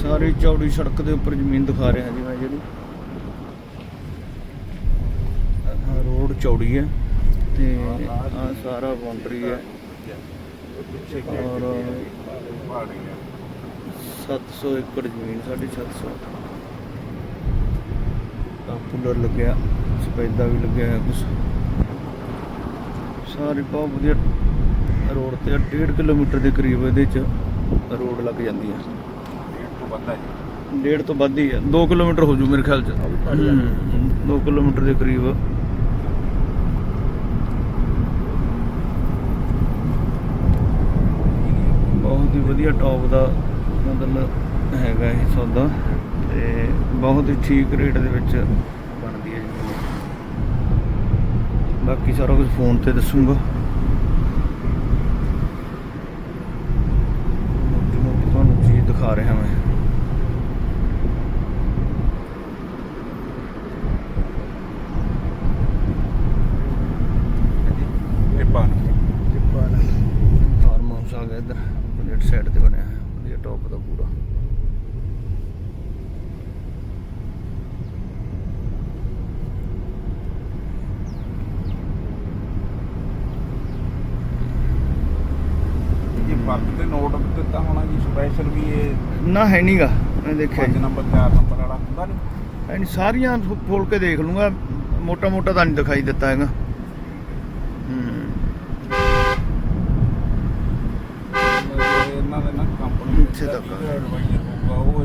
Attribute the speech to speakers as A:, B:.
A: ਸਾਰੀ ਚੌੜੀ ਸੜਕ ਦੇ ਉੱਪਰ ਜ਼ਮੀਨ ਦਿਖਾ ਰਿਹਾ ਜੀ ਮੈਂ ਜਿਹੜੀ। ਰੋਡ ਚੌੜੀ ਹੈ ਤੇ ਆ ਸਾਰਾ ਬਾਉਂਡਰੀ ਹੈ। ਔਰ 700 ਏਕੜ ਜ਼ਮੀਨ ਸਾਡੀ 700 ਆ ਕੂਲਰ ਲੱਗਿਆ, ਸਪੈਦਾ ਵੀ ਲੱਗਿਆ ਹੈ ਕੁਛ। ਸਾਰੇ ਬਹੁਤ ਵਧੀਆ ਰੋਡ ਤੇ 1.5 ਕਿਲੋਮੀਟਰ ਦੇ ਕਰੀਬ ਇਹਦੇ ਚ ਰੋਡ ਲੱਗ ਜਾਂਦੀ ਹੈ। ਡੇਢ ਤੋਂ ਵੱਧ ਹੀ ਹੈ 2 ਕਿਲੋਮੀਟਰ ਹੋ ਜੂ ਮੇਰੇ ਖਿਆਲ ਚ। 2 ਕਿਲੋਮੀਟਰ ਦੇ ਕਰੀਬ। ਬਹੁਤ ਹੀ ਵਧੀਆ ਟੌਪ ਦਾ ਮਤਲਬ ਹੈਗਾ ਇਹ ਸੌਦਾ। ਤੇ ਬਹੁਤ ਹੀ ਠੀਕ ਰੇਟ ਦੇ ਵਿੱਚ ਬਣਦੀ ਹੈ ਜੀ। ਬਾਕੀ ਸਾਰਾ ਕੁਝ ਫੋਨ ਤੇ ਦੱਸੂਗਾ। ਮੋਟੀ ਮੋਟੀ ਤੁਹਾਨੂੰ ਚੀਜ਼ ਦਿਖਾ ਰਿਹਾ ਮੈਂ। ਫਾਰਮ ਹਾਊਸ ਆ ਗਿਆ ਇੱਧਰ ਬੁਲੇਟ ਸਾਈਡ ਤੇ ਬਣਿਆ ਹੈ ਵਧੀਆ ਟੌਪ ਦਾ ਪੂਰਾ।
B: ਇਹ ਵਰਤ ਦੇ ਨੋਟ ਦਿੱਤਾ ਹੋਣਾ ਜੀ ਸਪੈਸ਼ਲ ਵੀ ਇਹ
A: ਨਾ ਹੈ ਨਹੀਂਗਾ ਮੈਂ ਦੇਖਿਆ
B: 5
A: ਜੀ
B: ਨੰਬਰ 4 ਨੰਬਰ ਵਾਲਾ ਹੁੰਦਾ ਨਹੀਂ
A: ਸਾਰੀਆਂ ਫੋਲ ਕੇ ਦੇਖ ਲੂੰਗਾ ਮੋਟਾ ਮੋਟਾ ਤਾਂ ਨਹੀਂ ਦਿਖਾਈ ਦਿੱਤਾ ਹੈਗਾ ਹੂੰ
B: ਇਹਨਾਂ ਦੇ ਨਾ